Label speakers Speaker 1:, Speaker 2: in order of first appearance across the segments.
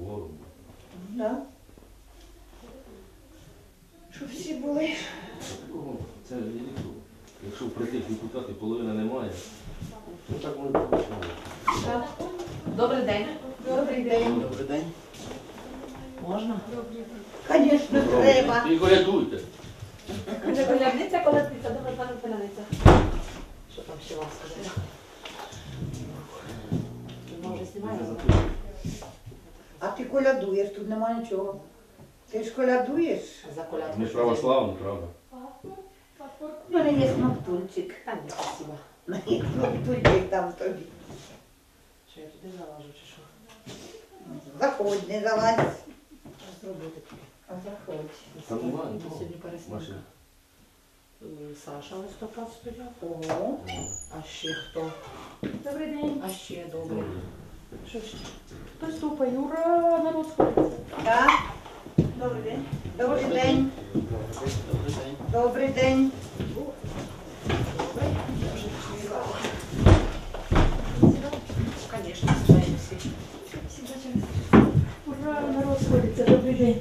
Speaker 1: кворум.
Speaker 2: Да. Щоб всі були.
Speaker 1: Такого, Це ж ніхто. Якщо прийти депутати половина немає, то так ми почнемо.
Speaker 2: Так.
Speaker 3: Добрий день.
Speaker 2: Добрий день.
Speaker 4: Добрий день.
Speaker 3: Можна?
Speaker 2: Звісно, треба.
Speaker 1: І колядуйте.
Speaker 3: Колядниця, колядниця, добре, пане колядниця. Що там ще вам сказати? Ми вже знімаємо?
Speaker 2: А ти колядуєш, тут нема нічого. Ти ж колядуєш?
Speaker 3: За колядку.
Speaker 1: Ми ж православні, правда?
Speaker 2: У мене є смактульчик.
Speaker 3: Та ні, спасибо.
Speaker 2: Смактульчик там тобі.
Speaker 3: Що я туди залажу, чи що?
Speaker 2: Заходь, не залазь.
Speaker 3: Що зробити тобі?
Speaker 2: А заходь.
Speaker 1: Там немає
Speaker 3: Ми
Speaker 1: нікого.
Speaker 3: Сьогодні переснімка.
Speaker 1: Машина.
Speaker 3: Е, Саша листопад стояв.
Speaker 2: О,
Speaker 3: А ще хто?
Speaker 5: Добрий день.
Speaker 3: А ще добре.
Speaker 1: Добре.
Speaker 3: Що ще?
Speaker 5: Хтось тупає. Ура, народ сходиться.
Speaker 2: так. Добрий день. Добрий день.
Speaker 4: Добрий день.
Speaker 2: Добрий день.
Speaker 3: Звісно, знаємо всі.
Speaker 5: Ура, народ сходиться. Добрий день.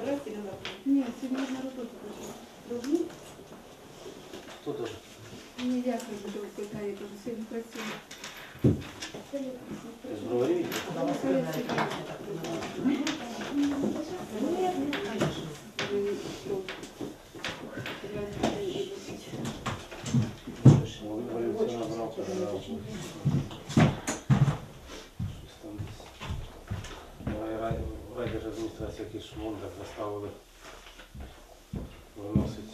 Speaker 5: Такі. Сказати, здрасте, назад. Ні, сьогодні ж на роботу прийшла. Должны?
Speaker 4: Хто дуже?
Speaker 5: Ні, дякую, буду викликаю, кажу, сьогодні працюю.
Speaker 4: З броварів?
Speaker 3: Куди вас прийняли? Я так понимаю.
Speaker 4: Виборів це набрав, передав. Щось там десь. Рай- рай- Райдержадміністрація якийсь шмон так заставили виносить.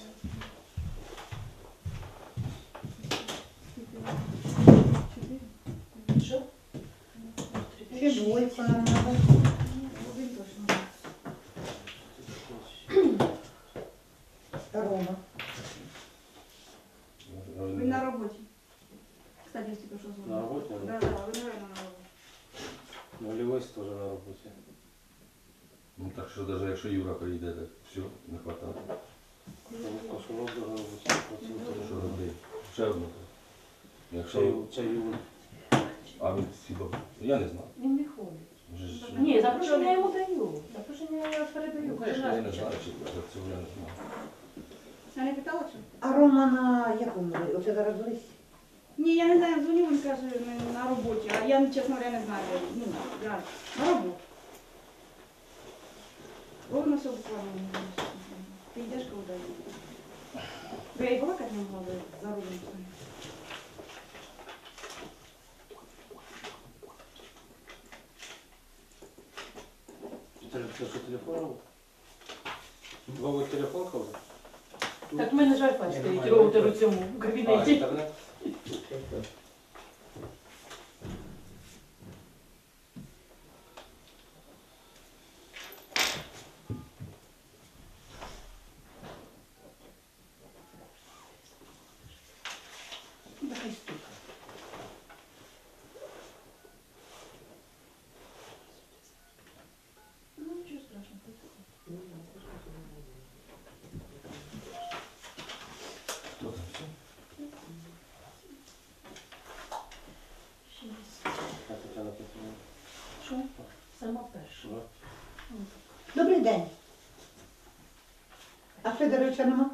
Speaker 3: Що?
Speaker 2: Ще двойку нам треба. Рома.
Speaker 5: Він на роботі. Кстати, я тільки що
Speaker 4: На роботі?
Speaker 5: Да, да, ви, наверное, на роботі.
Speaker 4: Нульовий теж на роботі.
Speaker 1: Ну так що навіть якщо Юра приїде, так все, не хватає.
Speaker 4: Тому кошелок дуже робить.
Speaker 1: Що робити? Ще одну. Якщо...
Speaker 4: Чаю, чаю.
Speaker 1: А він хіба... Я не знаю.
Speaker 3: Він не ходить.
Speaker 1: Вже ж-
Speaker 3: Ні, запрошення я йому даю. Запрошення я передаю.
Speaker 1: Ну, я не знаю, чи цього я не знаю.
Speaker 5: Я не питала, чи?
Speaker 2: А Рома на якому? Оце зараз лись?
Speaker 5: Ні, я не знаю, дзвоню, він каже, ми на роботі, а я, чесно говоря, не знаю. де він. Ну, я на роботу. Ровно все буквально. не знаю. Ти йдеш коли Ви я і балакати не могла за рулем. своїм.
Speaker 4: Це це що телефон? Новий телефон ходить?
Speaker 3: Так в мене жаль бачите, які роутер у цьому кабінеті.
Speaker 5: Що?
Speaker 3: Сама перша.
Speaker 2: Добрий день. А Федоровича нема?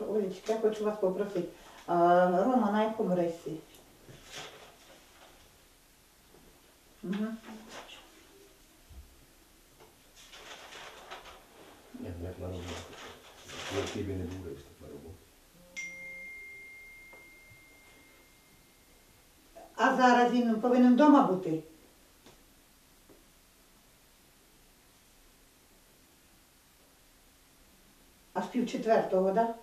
Speaker 2: Олечка, я хочу вас попросити. А, Рома на якому рейсі? Угу.
Speaker 1: Ні, як на роботу. Я не був,
Speaker 2: А зараз він повинен вдома бути. А з пів четвертого, так? Да?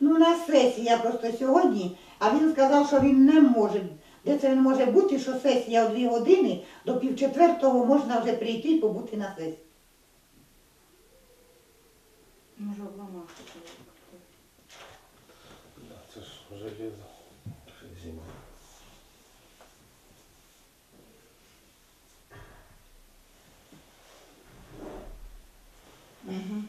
Speaker 2: Ну, на сесія просто сьогодні, а він сказав, що він не може. Де це він може бути, що сесія о дві години до пів четвертого можна вже прийти і побути на сесії.
Speaker 5: Може,
Speaker 4: железо.
Speaker 1: Ще зима.
Speaker 2: Угу.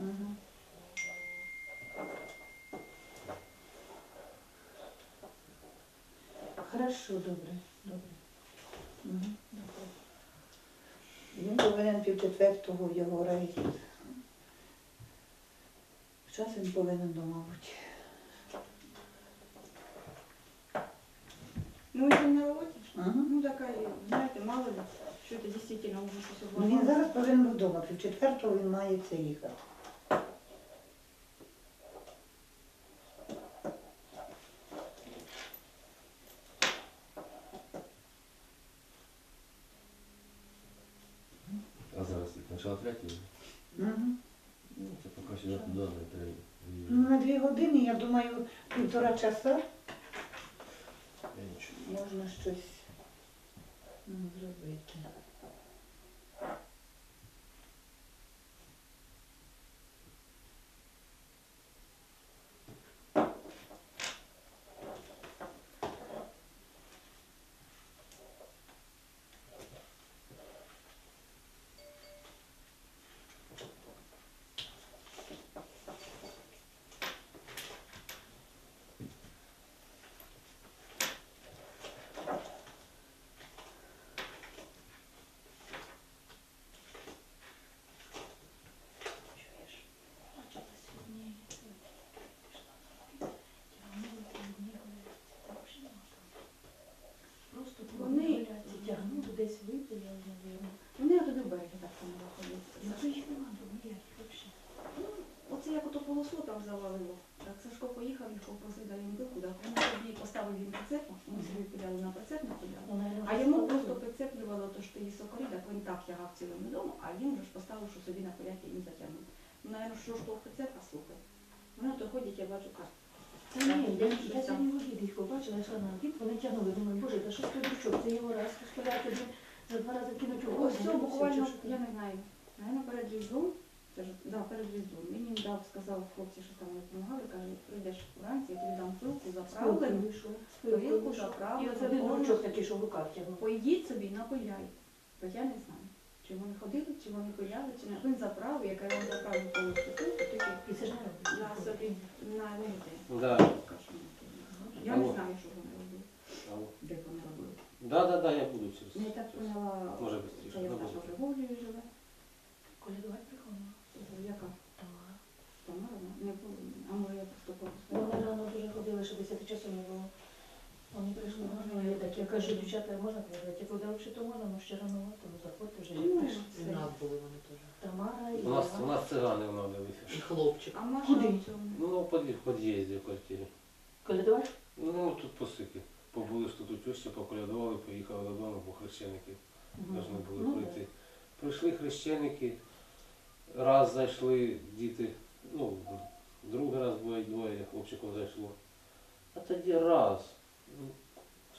Speaker 2: Угу. Хорошо, добре, добре. Угу. Він повинен пів четвертого його рейс. Час він повинен дома бути.
Speaker 5: Ну, він на роботі.
Speaker 2: Ага.
Speaker 5: Ну, така, знаєте, мало ли, що це дійсно може щось
Speaker 2: Ну, він зараз повинен вдома, пів четвертого він має це їхати.
Speaker 1: А зараз як почала третє,
Speaker 2: Угу.
Speaker 1: ну, це поки сюди туди не треба.
Speaker 2: Ну, на дві години, я думаю, півтора часа можна щось зробити.
Speaker 3: Просто
Speaker 5: Вони-
Speaker 3: вони тягнути десь випили, я не знаю.
Speaker 5: Вони туди в берег так само виходять.
Speaker 3: Це ж нема тут ніяких взагалі.
Speaker 5: Оце як ото полосу там завалило. Так Сашко поїхав, їх попросив далі він був куди. Вони тоді поставив він прицеп, ми собі пиляли на прицеп напиляли.
Speaker 3: Ну, наверно,
Speaker 5: А йому
Speaker 3: що
Speaker 5: просто
Speaker 3: було.
Speaker 5: прицеплювало то, що її сокорі, так так цілим додому, а він вже ж поставив, що собі на поляки і затягнув. Ну, наверное, що ж того прицепа, слухай. Вони то ходять, я бачу карту.
Speaker 3: Та ні, я, я сьогодні в обід побачила, я йшла на обід, вони тягнули, думаю, боже, та що ж той дучок, це його раз розпиляти за два рази кинуть у
Speaker 5: Ось
Speaker 3: ну,
Speaker 5: буквально,
Speaker 3: все,
Speaker 5: я не знаю, наверное, перед Різдвом, це ж, да, перед Різдвом, він їм дав, сказав хлопці, що там не допомагали, каже, прийдеш вранці, я тобі дам пилку заправлену, пилку
Speaker 3: вийшов. І оце
Speaker 5: повністю.
Speaker 3: такий, що в руках тягнув.
Speaker 5: Поїдіть собі, напиляйте. Бо я не знаю, чи вони ходили, чи вони пиляли, чи не. Він заправив, яка я вам заправив тільки
Speaker 3: це ж не робить.
Speaker 5: на собі, на.
Speaker 4: Да.
Speaker 5: Я не
Speaker 4: Алло.
Speaker 5: знаю, що вони робили,
Speaker 4: Алло.
Speaker 5: де вони робили.
Speaker 4: Да, да, да, я буду через.
Speaker 5: Я так
Speaker 4: через-
Speaker 5: поняла,
Speaker 4: Може
Speaker 5: це я
Speaker 4: Ну,
Speaker 5: знаю, що в Гоглії живе.
Speaker 3: Колядувати приходила.
Speaker 5: Яка?
Speaker 3: Тамара.
Speaker 5: Тамара, ну, не було. А може я просто
Speaker 3: Вони рано дуже ходили, що 10 часу не було. Вони прийшли, можна, я так, я кажу, дівчата, можна колядувати? Я кажу, да, взагалі то можна, ну ще рановато, ну заходьте вже, як
Speaker 5: Ну,
Speaker 3: прийшли.
Speaker 6: У нас були вони теж.
Speaker 3: Тамара і
Speaker 4: У нас, у нас цигани.
Speaker 6: І хлопчик.
Speaker 5: А Маша
Speaker 3: Куди?
Speaker 5: в цьому.
Speaker 4: Ну, в под'їзді, в під'їзді в квартирі.
Speaker 3: Колядувати?
Speaker 4: Ну, тут посики. Побули ж тут у тещі, поколядували, поїхали додому, бо хрещеники повинні були
Speaker 3: Ну,
Speaker 4: прийти. Прийшли хрещеники, раз зайшли діти, ну, другий раз двоє, двоє хлопчиків зайшло. А тоді раз. Ну,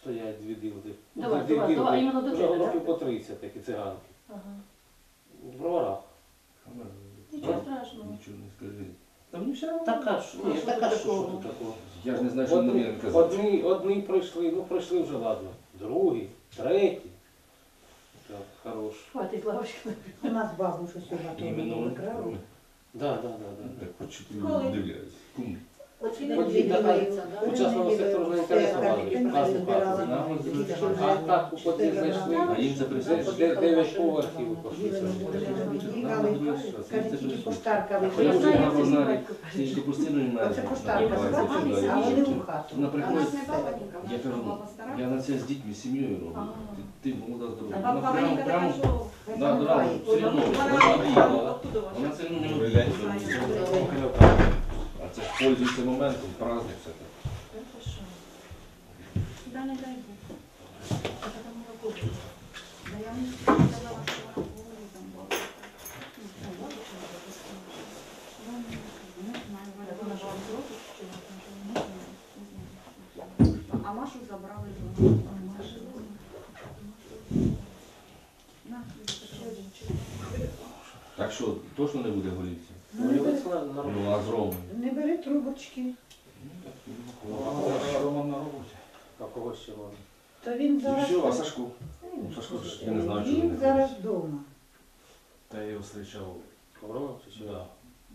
Speaker 4: Стоять дві ділди. Ну,
Speaker 3: Давай,
Speaker 4: дві
Speaker 3: давай,
Speaker 4: ділди,
Speaker 3: давай, іменно до
Speaker 4: вже
Speaker 3: тебе,
Speaker 4: Років по 30 такі циганки.
Speaker 3: Ага.
Speaker 4: В броварах.
Speaker 3: Нічого страшного.
Speaker 1: Нічого не скажи. Та мені все одно.
Speaker 4: Така ж, ні,
Speaker 3: що
Speaker 4: така ж, що тут такого.
Speaker 1: Я ж не знаю, що
Speaker 4: Одні,
Speaker 1: мені казати.
Speaker 4: одні, одні прийшли, ну прийшли вже ладно. Другі, треті. Так, хорош.
Speaker 3: Хватить лавочки.
Speaker 2: У нас бабушу сюди
Speaker 1: Іменно
Speaker 2: теж
Speaker 1: вони.
Speaker 4: Да, да, да, да.
Speaker 1: Так, хоч чути
Speaker 5: Коли?
Speaker 1: дивляюсь. Кум.
Speaker 4: Учасного сектору не
Speaker 2: діли,
Speaker 4: інтересували,
Speaker 2: все, картинки
Speaker 4: класну
Speaker 2: збирали.
Speaker 4: хату.
Speaker 1: Нам от
Speaker 2: Дітки
Speaker 1: зручно.
Speaker 2: вже
Speaker 4: А так у под'їзд зайшли.
Speaker 1: А їм це прийшло.
Speaker 4: дев'ять поверхів пошли.
Speaker 1: Це
Speaker 2: тільки
Speaker 1: Я
Speaker 3: знаю, це.
Speaker 1: Вона
Speaker 5: А
Speaker 1: приходить,
Speaker 5: не бабанька,
Speaker 1: я кажу, я на це з дітьми, сім'єю роблю. Ти, молода здорова. Вона прямо, все одно,
Speaker 5: вона
Speaker 1: одно не. Це ж пользується моментом, праздник все так.
Speaker 3: Хорошо.
Speaker 5: Да, не дай Бог. Да я не сказала, там була. Ну,
Speaker 3: вам.
Speaker 5: А Машу забрали з вона.
Speaker 3: А, Маша,
Speaker 5: На,
Speaker 3: ще один чоловік.
Speaker 7: Так що, точно не буде голівця?
Speaker 2: Ну, не, бери,
Speaker 7: Ну, а з
Speaker 2: не бери трубочки.
Speaker 7: Роман на роботі.
Speaker 4: А кого ще ладно?
Speaker 2: То він
Speaker 7: І
Speaker 2: зараз.
Speaker 7: все, а Сашко? Ну, Сашко, ж, я не знаю, чи
Speaker 2: Він
Speaker 7: він
Speaker 2: зараз вдома.
Speaker 7: Та я його зустрічав,
Speaker 4: Коврова чи що?
Speaker 7: да,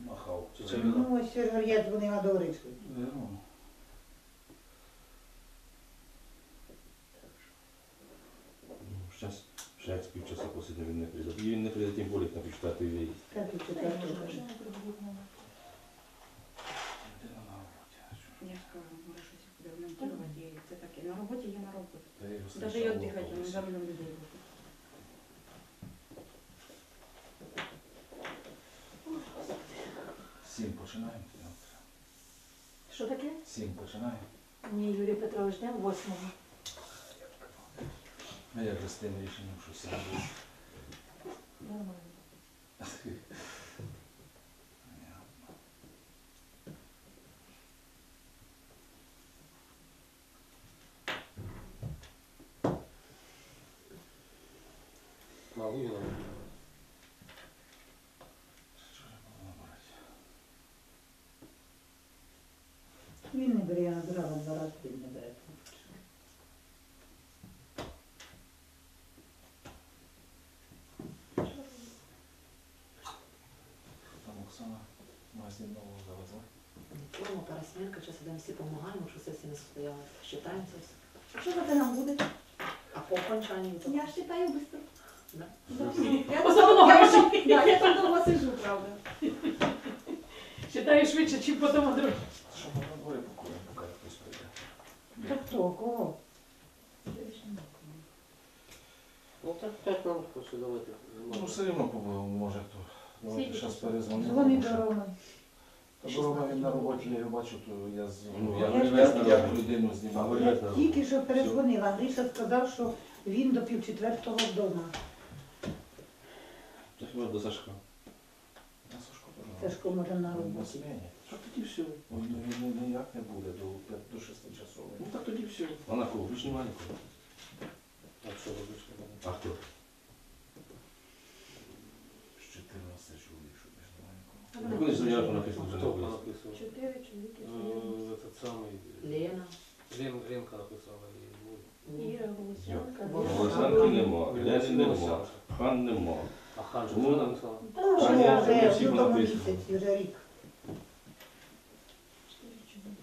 Speaker 7: махав.
Speaker 4: Чи це він?
Speaker 2: Ну, ось Сережа, я дзвонила до Оришки.
Speaker 7: Верно. Як з півчаса посидимо, він не прийде. І він не прийде, тим більше на.
Speaker 2: Так, і
Speaker 3: вже прибудуть на нас.
Speaker 5: Я ж кажу, може щось буде ремонтувати, і це таке. На роботі є на роботі. Даже і віддихати,
Speaker 7: в
Speaker 5: за рулем людей буде.
Speaker 7: Сім починаємо.
Speaker 3: Що таке?
Speaker 7: Сім починаємо.
Speaker 3: Ні, Юрій Петрович, днем восьмого.
Speaker 7: А як же з тим рішенням, що сам був?
Speaker 3: Нормально.
Speaker 4: Малу його.
Speaker 7: Що ж було брати?
Speaker 2: Він не бере, я набирала два рази, він не бере.
Speaker 7: Там Оксана магазин нового завезла.
Speaker 6: Форма, пересмінка, зараз ідемо всі допомагаємо, що сесія не состоялась. Считаємося все.
Speaker 5: А що за нам буде?
Speaker 6: А по окончанні то
Speaker 5: Я считаю быстро.
Speaker 6: Да.
Speaker 5: Да. Я там- я там- да, я там довго сижу, правда.
Speaker 3: Читаю швидше, чим потім друг.
Speaker 7: Що ми на дворі покуримо, поки хтось прийде.
Speaker 2: Так хто, кого?
Speaker 4: Ну так п'ять хочу давайте.
Speaker 7: Ну, все побудемо, може хто. Давайте зараз перезвонимо.
Speaker 2: Дзвони
Speaker 7: тому
Speaker 2: до
Speaker 7: що-. Він на роботі, я його бачу, то я з ну, я,
Speaker 2: Я
Speaker 7: я, я,
Speaker 2: я-
Speaker 7: людину
Speaker 2: Я
Speaker 7: знімав.
Speaker 2: тільки що перезвонила. Гриша сказав, що він до півчетвертого вдома.
Speaker 7: Так може до Сашка. На Сашко.
Speaker 2: Сашко може на
Speaker 7: На
Speaker 2: роботі.
Speaker 7: смені.
Speaker 4: Що тоді все?
Speaker 7: Ой, ну він не- ніяк не буде до, п'ят- до 6 часов.
Speaker 4: Ну так тоді все.
Speaker 7: А на кого? Більш немає нікого.
Speaker 4: А що робиш?
Speaker 7: А хто? З 14 чоловік, що більш Ну, Коли заявку написано, вже
Speaker 4: Хто написав?
Speaker 3: Чотири чоловіки.
Speaker 4: Этот самий.
Speaker 6: Лена.
Speaker 4: Лен, Ленка написала. і, ну.
Speaker 3: Іра Голосянка.
Speaker 7: Олександрі нема,
Speaker 4: Ні,
Speaker 7: нема, хан нема.
Speaker 4: А Хан же
Speaker 7: Ну,
Speaker 4: хто написала?
Speaker 2: Та вже
Speaker 7: я вже
Speaker 2: вже
Speaker 7: всіх
Speaker 2: в лютому
Speaker 7: написано.
Speaker 2: місяці, вже рік.
Speaker 3: Чотири чоловіки.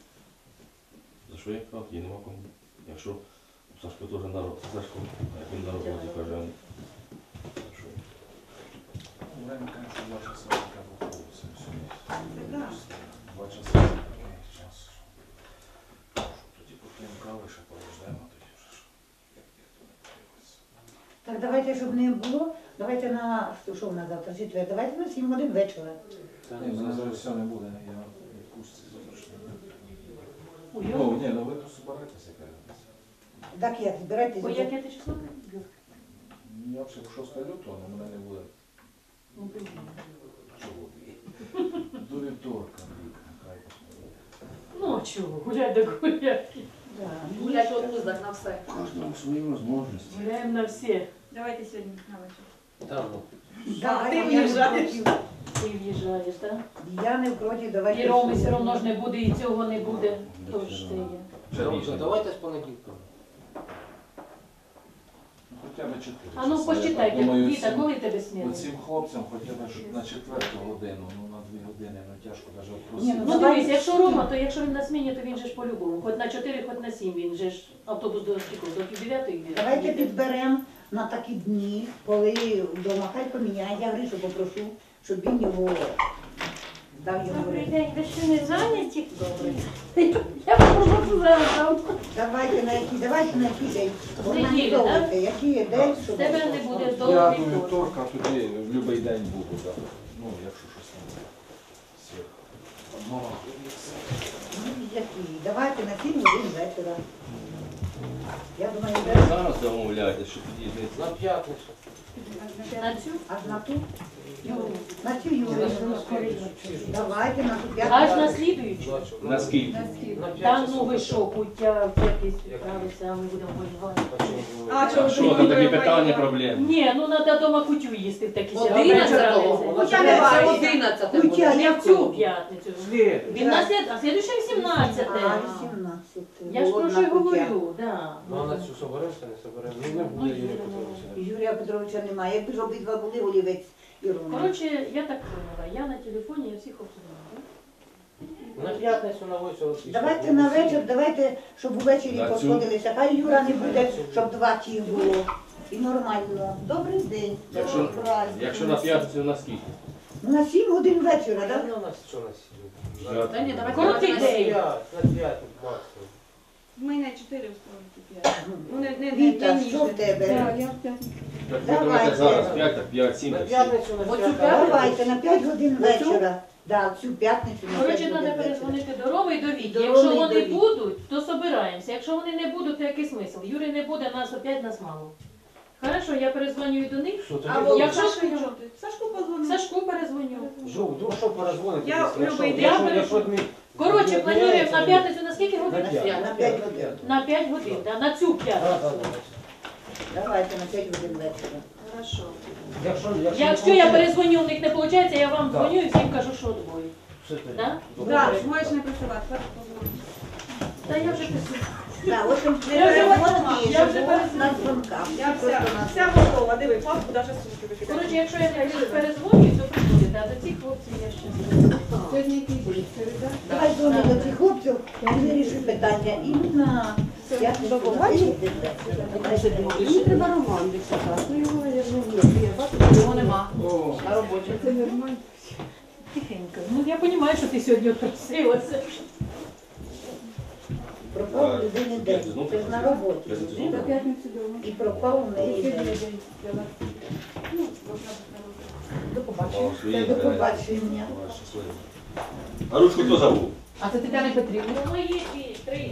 Speaker 7: За що я прав? Їй нема кому. Якщо Сашко теж на роботі, Сашко, а як він на роботі, каже? Время, конечно, два часа вулиці.
Speaker 2: Да.
Speaker 7: Два часа такий час. Що тоді поп'ємо кави, ще поваждаємо, тоді вже.
Speaker 2: Так давайте, щоб не було, давайте на що в нас завтра четвер, давайте на 7 годин вечора.
Speaker 4: Та
Speaker 7: Ні,
Speaker 4: не
Speaker 7: мене зараз все не буде, я в відпустці.
Speaker 3: Ой,
Speaker 7: Ну, ні, ну ви тут збираєтеся, яка.
Speaker 2: Так як збирайтеся.
Speaker 3: Ой, яке ти число?
Speaker 7: Я взагалі в 6 лютого, але мене не буде.
Speaker 3: Ну?
Speaker 7: До рік, нехай.
Speaker 3: Ну, а чого? Гуляй да гуляй.
Speaker 2: Да.
Speaker 6: Гулять в отпусках на все.
Speaker 7: Кожному свої можливості.
Speaker 3: Гуляємо на всі.
Speaker 5: Давайте сьогодні на вечір.
Speaker 4: Там, ну.
Speaker 2: Да,
Speaker 5: ти в'їжджаєш.
Speaker 3: Ти в'їжджаєш, так?
Speaker 2: Я не проти, давайте.
Speaker 3: І Роми все одно ж не буде, і цього не буде. То ж ти є.
Speaker 4: Давайте з понеділка.
Speaker 7: Хоча б 4
Speaker 3: А ну посчитайте, Віта, коли тебе сміли?
Speaker 7: Оцим хлопцям хоча б щоб на четверту годину, ну на дві години, ну тяжко навіть
Speaker 2: Ні,
Speaker 7: просити.
Speaker 3: Ну дивись, якщо Рома, то якщо він на сміні, то він же ж по-любому. Хоч на 4, хоч на 7, він же ж автобус до скільки, до пів дев'ятої йде.
Speaker 2: Давайте підберемо на такі дні, коли вдома хай поміняє. Я Гришу попрошу, щоб він його дав йому.
Speaker 3: Добрий день, ви ще не зайняті? Добре. Я попрошу зараз.
Speaker 2: Давайте на який, давайте на який день.
Speaker 3: Неділю,
Speaker 2: Організовуйте, який є день, щоб...
Speaker 3: тебе не буде
Speaker 7: Я до
Speaker 3: вівторка.
Speaker 7: вівторка тоді в будь-який день буду, так. Ну, якщо щось там буде. Світ. Одного все.
Speaker 2: Ну, Який? Давайте на 7 годин вечора. Я думаю, де-
Speaker 1: зараз домовляєтесь, що тоді
Speaker 4: На
Speaker 1: не
Speaker 4: п'ятницю.
Speaker 3: На цю?
Speaker 2: аж на ту. На цю Юру. Давайте на ту
Speaker 3: Аж на слідуючу.
Speaker 1: на скільки?
Speaker 4: На п'ять
Speaker 3: Та
Speaker 4: часов
Speaker 3: ну ви що, пуття в якісь відправитися, а ми будемо воювати.
Speaker 4: А
Speaker 5: А,
Speaker 1: А що там такі питання, проблеми?
Speaker 3: Ні, ну треба дома кутю їсти в такі
Speaker 6: Одинадцятого.
Speaker 5: Хоча не
Speaker 2: Кутя.
Speaker 3: Не в цю п'ятницю. Він на слід, а слідуюча 18.
Speaker 2: А, 18.
Speaker 3: Я ж про що й говорю, да.
Speaker 4: Ну, а на цю соберемося, не соберемо. Ну, не буде Юрія Петровича.
Speaker 2: Юрія Петровича немає. Якби ж обидва були, Олівець і Рома.
Speaker 3: Коротше, я так поняла, я на телефоні, я всіх обзвонила.
Speaker 4: На п'ятницю на вечір.
Speaker 2: Давайте на вечір, давайте, щоб увечері
Speaker 1: На цю?
Speaker 2: посходилися. Хай Юра не буде, щоб два ті було. І нормально. Добрий день.
Speaker 1: Якщо-
Speaker 2: Добрий.
Speaker 1: Якщо на п'ятницю на скільки?
Speaker 2: Ну, на сім годин вечора, так?
Speaker 4: ну?
Speaker 6: Та ні, давайте
Speaker 3: Короткий
Speaker 6: на
Speaker 4: На
Speaker 3: день.
Speaker 4: п'ять, на п'ять максимум.
Speaker 5: В мене чотири устроїть п'ять. Ну, не, не, не,
Speaker 2: Віта,
Speaker 5: не
Speaker 2: що в тебе?
Speaker 5: Так, я в п'ятницю.
Speaker 1: Так
Speaker 2: Давайте.
Speaker 1: ви давайте зараз 5, так 5, 7,
Speaker 4: На
Speaker 1: так 7.
Speaker 4: п'ятницю, на
Speaker 6: Оцю п'ятницю?
Speaker 2: Давайте на 5 годин вечора. Да, цю п'ятницю на 5
Speaker 3: Коротше,
Speaker 2: годин
Speaker 3: треба
Speaker 2: вечора.
Speaker 3: перезвонити до Роми і до Віті.
Speaker 2: До
Speaker 3: Якщо
Speaker 2: Роми і
Speaker 3: вони
Speaker 2: Віті.
Speaker 3: будуть, то собираємося. Якщо вони не будуть, то який смисл? Юрій не буде, нас опять нас мало. Хорошо, я перезвоню до них.
Speaker 4: Що, тоді
Speaker 5: А.
Speaker 3: Якщо
Speaker 5: Сашку
Speaker 3: що?
Speaker 5: чути? Сашку позвонив.
Speaker 3: Сашку перезвоню.
Speaker 4: Жу, ну що перезвонити?
Speaker 5: Я
Speaker 4: якщо- якщо-
Speaker 3: перезвоню.
Speaker 4: якщо ми-
Speaker 3: Коротше, плануємо на п'ятницю на скільки годин?
Speaker 4: На п'ять.
Speaker 2: На 5 годин.
Speaker 3: На 5 годин, да, на цю п'ятницю.
Speaker 2: Давайте на 5 годин вечора.
Speaker 5: Хорошо.
Speaker 4: Якщо,
Speaker 3: Якщо я перезвоню, у них не виходить, я вам дзвоню і всім кажу, що двоє.
Speaker 4: Все тоді.
Speaker 3: Да?
Speaker 4: Добре.
Speaker 5: Так, можеш не працювати, зараз позвоню.
Speaker 3: Та я вже пишу.
Speaker 2: Да, от там
Speaker 5: Я вже
Speaker 3: я вже
Speaker 2: на дзвонках.
Speaker 5: Я вся,
Speaker 2: на-
Speaker 5: вся готова, диви, папку навіть сумки викидаю.
Speaker 3: Коротше, якщо я не перезвоню, то приходите, а до цих хлопців я ще не
Speaker 5: Сьогодні який день? Середа?
Speaker 2: Давай дзвоню до цих хлопців, я вирішу питання. І на п'ятницю на 5.
Speaker 8: Мені треба роман десь Ну його я ж не. Я бачу,
Speaker 6: Його нема. На роботі.
Speaker 8: це нормально.
Speaker 3: тихенько. Ну я розумію, що ти сьогодні відпросилася.
Speaker 2: Пропав у людини день. Це ж на роботі.
Speaker 8: До п'ятниці дома.
Speaker 2: І пропав у неї день.
Speaker 8: Ну, можна на роботі.
Speaker 6: До побачення.
Speaker 2: Це до побачення.
Speaker 1: А ручку хто забув?
Speaker 6: А це Тетяна Петрівна?
Speaker 3: Ну, мої дві, три.